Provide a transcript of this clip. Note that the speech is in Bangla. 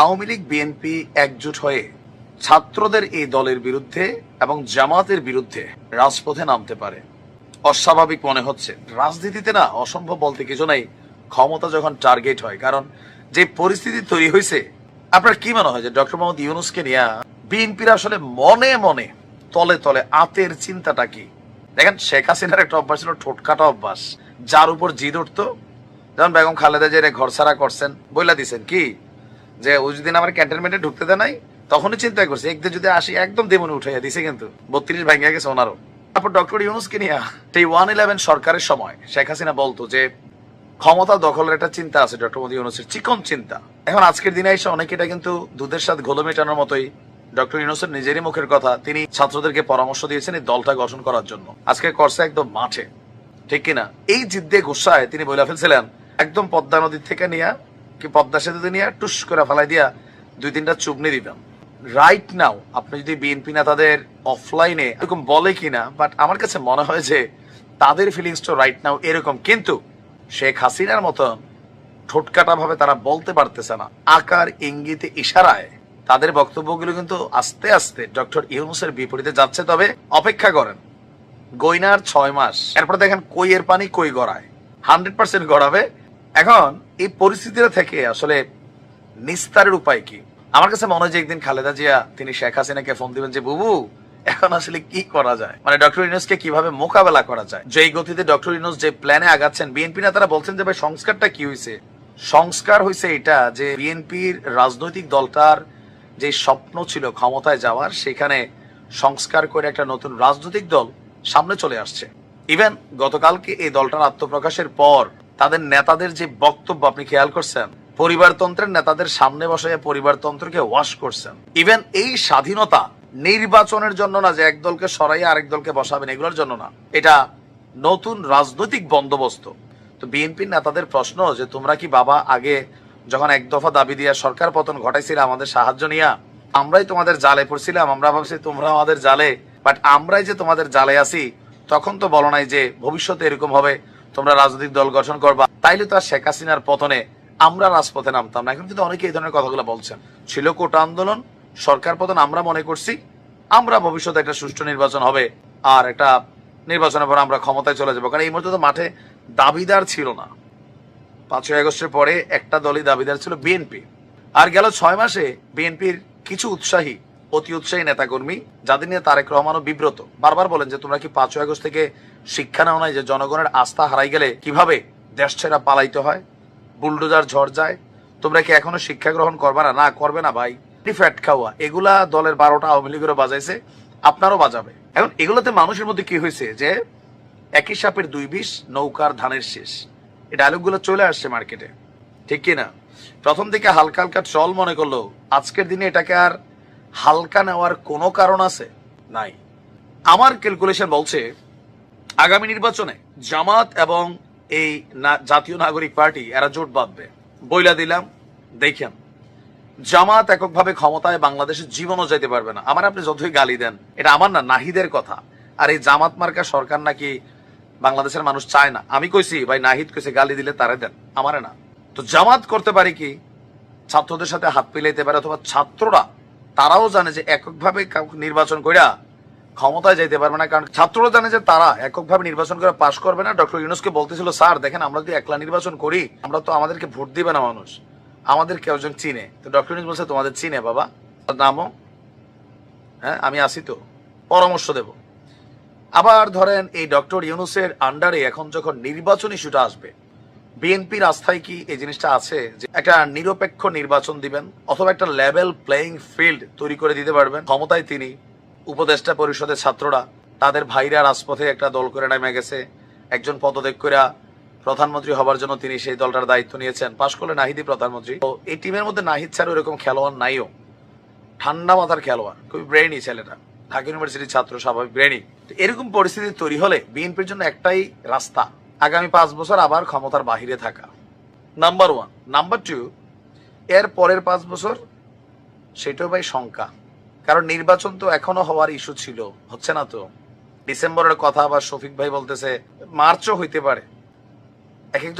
আওয়ামী লীগ, বিএনপি একজোট হয়ে ছাত্রদের এই দলের বিরুদ্ধে এবং জামাতের বিরুদ্ধে রাজপথে নামতে পারে। অস্বাভাবিক মনে হচ্ছে। রাজনীতিতে না অসম্ভব বলতে কিছু নাই। ক্ষমতা যখন টার্গেট হয়, কারণ যে পরিস্থিতি তৈরি হয়েছে, আপনার কি মনে হয় যে ডক্টর মোহাম্মদ ইউনুসকে নিয়ে বিএনপির আসলে মনে মনে, তলে তলে আতের চিন্তাটা কি? দেখেন, শেখ হাসিনার একটা অভ্যাস ছিল ঠোটকাটা অভ্যাস। যার উপর জিদ উঠতো। যেমন বেগম খালেদা যে ঘর ছাড়া করছেন, বইলা দিছেন কি? যে ও যদি আমার ক্যান্টনমেন্টে ঢুকতে দেয় নাই, তখনই চিন্তা করছে একদিন যদি আসি, একদম দেমনে উঠাইয়া দিছে কিন্তু। বত্রিশ ভাঙিয়া গেছে ওনারও। তারপর ডক্টর ইউনুসকে নিয়ে, সেই ওয়ান ইলেভেন সরকারের সময়, শেখ হাসিনা বলতো যে, ক্ষমতা দখলের একটা চিন্তা আছে, ডক্টর মোদী ইউনুসের, চিকন চিন্তা। এখন আজকের দিনে এসে অনেকে এটা কিন্তু দুধের সাথে ঘোলো মেটানোর মতোই, ডক্টর ইউনুসের নিজেরই মুখের কথা, তিনি ছাত্রদেরকে পরামর্শ দিয়েছেন এই দলটা গঠন করার জন্য। আজকে করছে একদম মাঠে। ঠিক কিনা? এই জিদ্দে গুসায় তিনি বলে ফেলছিলেন, একদম পদ্মা নদীর থেকে নিয়ে কি পদ্মা সেতুতে নিয়ে টুস করে ফেলাই দিয়া দুই তিনটা চুগনি দিবেন রাইট নাও আপনি যদি বিএনপি নেতাদের অফলাইনে এরকম বলে কিনা বাট আমার কাছে মনে হয় যে তাদের ফিলিংসটা রাইট নাও এরকম। কিন্তু শেখ হাসিনার মতন ঠোটকাটা ভাবে তারা বলতে পারতেছে না। আকার, ইঙ্গিতে, ইশারায় তাদের বক্তব্যগুলো কিন্তু আস্তে আস্তে ডক্টর ইউনুসের বিপরীতে যাচ্ছে। তবে অপেক্ষা করেন গইনার ছয় মাস, এরপর দেখেন কই এর পানি কই গড়ায়। হান্ড্রেড পার্সেন্ট গড়াবে এখন এই পরিস্থিতিটা থেকে আসলে নিস্তারের উপায় কি? আমার কাছে মনে হয় যে একদিন খালেদা জিয়া, তিনি শেখ হাসিনাকে ফোন দিবেন যে, বুবু, এখন আসলে কি করা যায়? মানে ডক্টর ইউনুসকে কীভাবে মোকাবেলা করা যায়? যেই গতিতে ডক্টর ইউনুস যে প্ল্যানে আগাচ্ছেন বিএনপি নেতারা বলছেন যে, ভাই, সংস্কারটা কি হয়েছে সংস্কার হয়েছে এটা যে বিএনপির রাজনৈতিক দলটার যে স্বপ্ন ছিল ক্ষমতায় যাওয়ার, সেখানে সংস্কার করে একটা নতুন রাজনৈতিক দল সামনে চলে আসছে। ইভেন গতকালকে এই দলটার আত্মপ্রকাশের পর তাদের নেতাদের যে বক্তব্য আপনি খেয়াল করছেন, পরিবারতন্ত্রের নেতাদের সামনে বসে পরিবারতন্ত্রকে ওয়াশ করছেন। ইভেন এই স্বাধীনতা নির্বাচনের জন্য না যে এক দলকে সরাইয়া আরেক দলকে বসাবেন, এগুলোর জন্য না। এটা নতুন রাজনৈতিক বন্দোবস্ত। তো বিএনপির নেতাদের প্রশ্ন যে, তোমরা কি বাবা আগে যখন এক দফা দাবি দিয়া সরকার পতন ঘটাইছিল, আমাদের সাহায্য নিয়া? আমরাই তোমাদের জালে পড়ছিলাম, আমরা ভাবছি তোমরা আমাদের জালে। বাট আমরাই যে তোমাদের জালে আছি, তখন তো বলো নাই যে ভবিষ্যতে এরকম হবে। তোমরা রাজনৈতিক দল গঠন করবা, তাইলে তো আর শেখ হাসিনার পতনে আমরা রাজপথে নামতাম না। এখন কিন্তু অনেকে এই ধরনের কথাগুলো বলছেন। ছিল কোটা আন্দোলন, সরকার পতন আমরা মনে করছি, আমরা ভবিষ্যতে একটা সুষ্ঠু নির্বাচন হবে আর একটা নির্বাচনের পর আমরা ক্ষমতায় চলে যাব। কারণ এই মুহূর্তে তো মাঠে দাবিদার ছিল না। পাঁচই আগস্টের পরে একটা দলই দাবিদার ছিল বিএনপি। আর গেল ছয় মাসে বিএনপির কিছু উৎসাহী অতি উৎসাহী নেতাকর্মী, যাদের নিয়ে তারেক রহমানও বিব্রত। বারবার বলেন যে, তোমরা কি পাঁচই আগস্ট থেকে শিক্ষা নেওয়া নাই যে, জনগণের আস্থা হারাই গেলে কীভাবে দেশ ছেড়া পালাইতে হয়? বুলডোজার ঝড় যায়। তোমরা কি এখনও শিক্ষা গ্রহণ করবে না? না, করবে না ভাই। ফ্যাট খাওয়া। এগুলা দলের বারোটা আওয়ামী লীগেরও বাজাইছে। আপনারও বাজাবে। এখন এগুলোতে মানুষের মধ্যে কি হয়েছে? যে, একই সাপের দুই বিষ, নৌকার ধানের শেষ। এই ডায়লগগুলো চলে আসছে মার্কেটে ঠিক কি না প্রথম দিকে হালকা হালকা ট্রল মনে করল, আজকের দিনে এটাকে আর হালকা নেওয়ার কোনো কারণ আছে? নাই। আমার ক্যালকুলেশন বলছে, আগামী নির্বাচনে জামাত এবং এই জাতীয় নাগরিক পার্টি, এরা জোট বাঁধবে। বইলা দিলাম, দেখেন। জামাত এককভাবে ক্ষমতায় বাংলাদেশের জীবনও যেতে পারবে না। আমার আপনি যতই গালি দেন, এটা আমার না, নাহিদের কথা। আর এই জামাত মার্কা সরকার নাকি বাংলাদেশের মানুষ চায় না। আমি কইছি, ভাই নাহিদ কইছে, গালি দিলে তারে দেন। আমারে না। তো জামাত করতে পারে কি? ছাত্রদের সাথে হাত মিলাইতে পারে অথবা ছাত্ররা তারাও জানে যে এককভাবে নির্বাচন কইরা ক্ষমতায় যাইতে পারবে না, কারণ ছাত্ররা জানে যে তারা এককভাবে নির্বাচন করে পাশ করবে না। ডক্টর ইউনুসকে বলতেছিল, স্যার, দেখেন, আমরা যদি একলা নির্বাচন করি, আমরা তো আমাদেরকে ভোট দিবে না মানুষ। আমাদের কেউ একজন চিনে। তো ডক্টর ইউনুস বলছে, তোমাদের চিনে, বাবা। তার নামও হ্যাঁ আমি আসি তো। পরামর্শ দেব। আবার ধরেন, এই ডক্টর ইউনুসের আন্ডারে এখন যখন নির্বাচন ইস্যুটা আসবে বিএনপির আস্থায় কি এই জিনিসটা আছে যে একটা নিরপেক্ষ নির্বাচন দিবেন অথবা একটা লেভেল প্লেইং ফিল্ড তৈরি করে দিতে পারবেন? ক্ষমতায় তিনি, উপদেষ্টা পরিষদের ছাত্ররা, তাদের ভাইরা রাজপথে একটা দল করে নেমে গেছে। একজন পদত্যাগ করে প্রধানমন্ত্রী হবার জন্য তিনি সেই দলটার দায়িত্ব নিয়েছেন। পাশ করলে নাহিদি প্রধানমন্ত্রী। তো এই টিমের মধ্যে নাহিদ ছাড়া এরকম খেলোয়াড় নাইও। ঠান্ডা মাথার খেলোয়াড়, খুবই ব্রেনি ছেলেটা। ঢাকা ইউনিভার্সিটির ছাত্র, স্বাভাবিক ব্রেনি এরকম পরিস্থিতি তৈরি হলে বিএনপির জন্য একটাই রাস্তা আগামী পাঁচ বছর আবার ক্ষমতার বাহিরে থাকা। নাম্বার ওয়ান নাম্বার টু এর পরের পাঁচ বছর সেটাও ভাই শঙ্কা। কারণ নির্বাচন তো এখনও হওয়ার ইস্যু ছিল, হচ্ছে না তো? ডিসেম্বরের কথা আবার শফিক ভাই বলতেছে মার্চও হইতে পারে। এক একজন